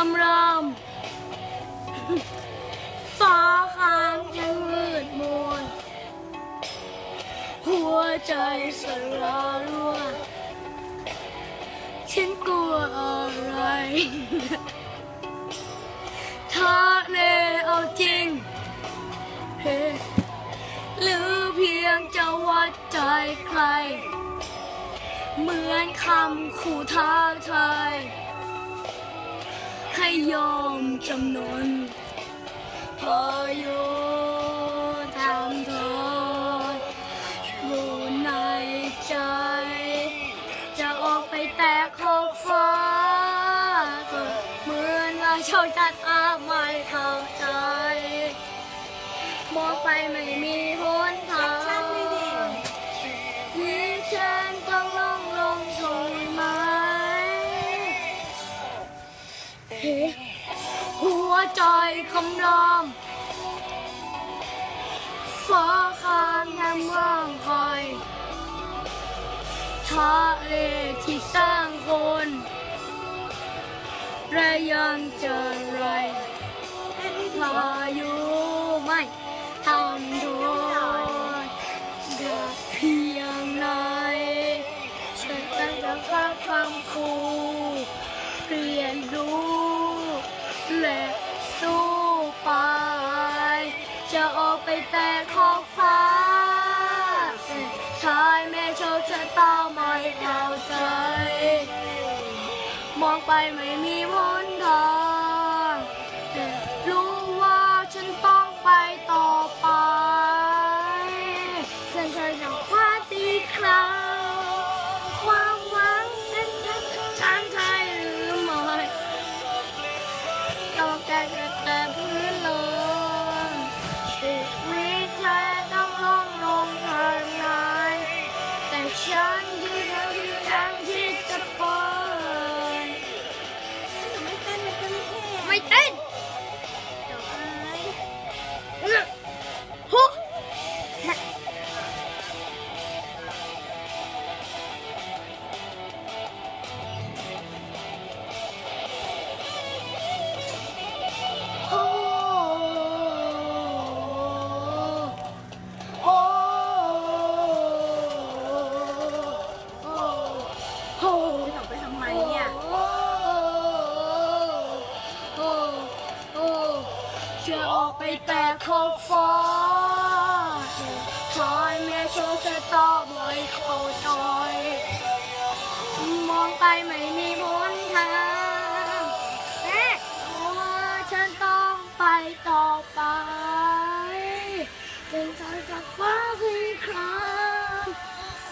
คำรามฟ้าค้างยังมืดมนหัวใจสลาลัวฉันกลัวอะไรถ้าเนเอาจริงเฮ้หรือเพียงจะวัดใจใคร เหมือนคำขู่ท้าทาย ให้ยอมจำนนพออยู่ทำโทษอยู่ในใจ จะออกไปแตะขอบฟ้าก็เหมือนว่าโชคชะตาไม่เข้าใจมองไปไม่มีหนทาง หัวใจคำรามฟ้าคางแงมว่างคอยทะเลที่สร้างคนและยังเจอไรพายุไม่ทำโทษ ม่มีหนทางรู้ว่าฉันต้องไปต่อไปฉันจะอยากคว้าตีคราวความหวังเป็นฉันฉันใช่หรือไม่ต้อแก้แต่พื้นลมชีวิตเธอต้องลงลงทางไหนแต่ฉันยืน แต่ขอบฟ้าชายแม่โชคชะตาไม่เข้าใจมองไปไม่มีหนทางแม่ว่าฉันต้องไปต่อไปเป็นใจจากฟ้าคืนคราม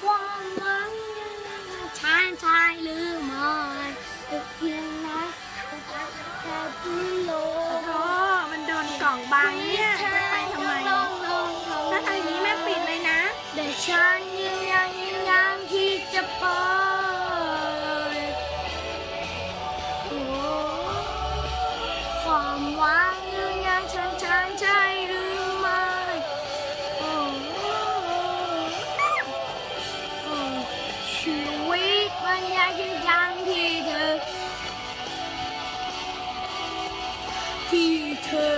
ความหวังชายชายหรือไม่แต่เพียงไรแค่พื้นโลโอ้ มันโดนกล่องบังเนี่ยจะไปทำไมถ้าทางนี้แม่ปิดเลยนะแต่ฉันยังยังยังยังที่จะไปโอ้ความหวังยังยังฉันฉันใช่หรือไม่โอ้โอ้ชีวิตมันยังยังยังที่เธอที่เธอ